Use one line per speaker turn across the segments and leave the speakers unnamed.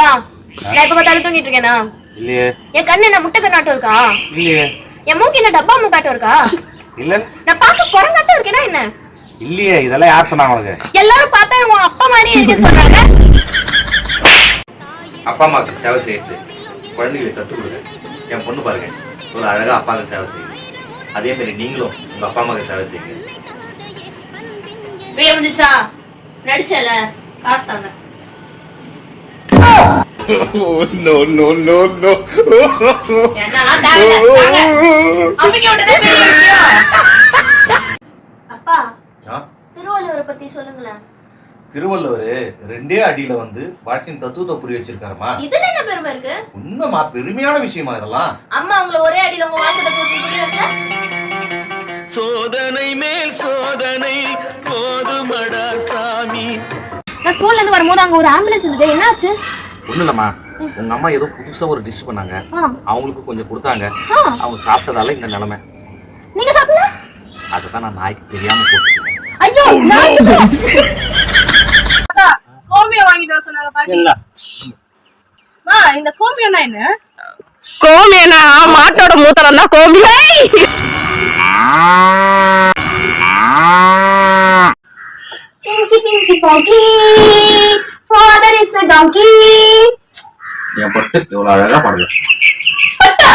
பா நான் இப்ப பார்த்தாலும் தூங்கிட்டு இருக்கேனா
இல்லையே.
என் கண்ணு என்ன முட்டை கண்ணாட்டம் இருக்கா?
இல்லையே.
என் மூக்கு என்ன டப்பா மூக்காட்டம் இருக்கா?
இல்ல.
நான் பார்க்க குரங்காட்டம் இருக்கேனா என்ன?
இல்லையே இதெல்லாம் யார் சொன்னாங்க உனக்கு?
எல்லாரும் பார்த்தா உன் அப்பா மாதிரி இருக்குன்னு சொன்னாங்க.
அப்பா அம்மாவுக்கு சேவை செய்யுது குழந்தைகளை கற்றுக் கொடுங்க. என் பொண்ணு பாருங்க. ஒரு அழகா அப்பாவுக்கு சேவை செய்யுங்க. அதே மாதிரி நீங்களும் உங்க அப்பா அம்மாவுக்கு சேவை செய்யுங்க.
நடிச்சல. காசு தாங்க. பெரிய விஷயம். அப்பா
ஆ?
திருவள்ளுவரை பத்தி சொல்லுங்களேன்.
திருவள்ளுவர் ரெண்டே அடியில வந்து வாழ்க்கையின் தத்துவத்தை புரிய வச்சிருக்காருமா?
இதுல என்ன பெருமை இருக்கு?
உண்மைமா பெருமையான விஷயமா இதெல்லாம்?
அம்மா உங்களை ஒரே அடியில உங்க வாழ்க்கை தத்துவத்தை புரிய வைக்கல?
சோதனை மேல் சோதனை போதுமடா சாமி.
நான் ஸ்கூல்ல இருந்து வரும்போது அங்க ஒரு ஆம்புலன்ஸ் இருந்தது. என்னாச்சு?
ஒண்ணு இல்லம்மா. உங்க அம்மா ஏதோ புதுசா ஒரு டிஷ் பண்ணாங்க. அவங்களுக்கு கொஞ்சம் கொடுத்தாங்க. அவங்க சாப்பிட்டதால இந்த நிலைமை.
நீங்க சாப்பிடல?
அதுதான் நான் நாய்க்கு தெரியாம போட்டுக்கிட்டேன்.
ஐயோ சாப்பிடுறேன்.
கோமியம் வாங்கிட்டு வர சொன்னாங்க அம்மா, இந்த கோமியம்னா என்ன?
கோமியனா? மாட்டோட மூத்திரம் தான் கோமியம்
Pinky Pinky Ponky, father is a donkey.
என் பட்டு இவ்வளவு அழகா பாடுது
பட்டா?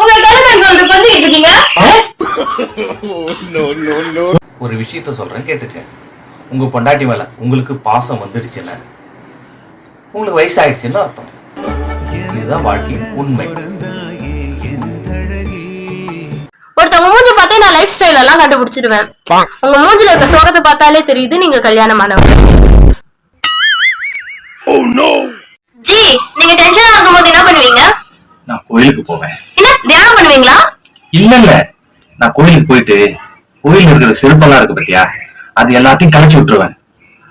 உங்க கலந்து சொல்றது கொஞ்சம் இருக்கீங்க.
ஒரு விஷயத்த சொல்றேன் கேட்டுக்க உங்க பொண்டாட்டி மேல உங்களுக்கு பாசம் வந்துடுச்சுன்னா உங்களுக்கு வயசாயிடுச்சுன்னு அர்த்தம். இதுதான் வாழ்க்கையின் உண்மை.
ஒருத்தவங்க மூஞ்சி பார்த்தே நான் லைஃப் ஸ்டைல் எல்லாம் கண்டுபிடிச்சிடுவேன். உங்க மூஞ்சில இருக்க சோகத்தை பார்த்தாலே தெரியுது நீங்க கல்யாணமானவங்க. ஜி நீங்க டென்ஷனா இருக்கும்போது என்ன பண்ணுவீங்க?
நான் கோயிலுக்கு போவேன்.
என்ன தியானம் பண்ணுவீங்களா?
இல்ல இல்ல நான் கோயிலுக்கு போயிட்டு கோயில்ல இருக்கிற செருப்பெல்லாம் இருக்கு பத்தியா? அது எல்லாத்தையும் கலைச்சு விட்டுருவேன்.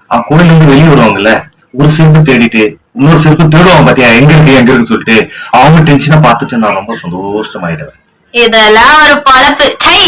அவன் கோயில்ல இருந்து வெளியே ஒரு செருப்பு தேடிட்டு இன்னொரு செருப்பு தேடுவாங்க பாத்தியா? எங்க இருக்கு எங்க இருக்குன்னு சொல்லிட்டு அவங்க டென்ஷனா பார்த்துட்டு நான் ரொம்ப சந்தோஷமாயிடுவேன்.
இதெல்லாம் ஒரு பழப்பு. சை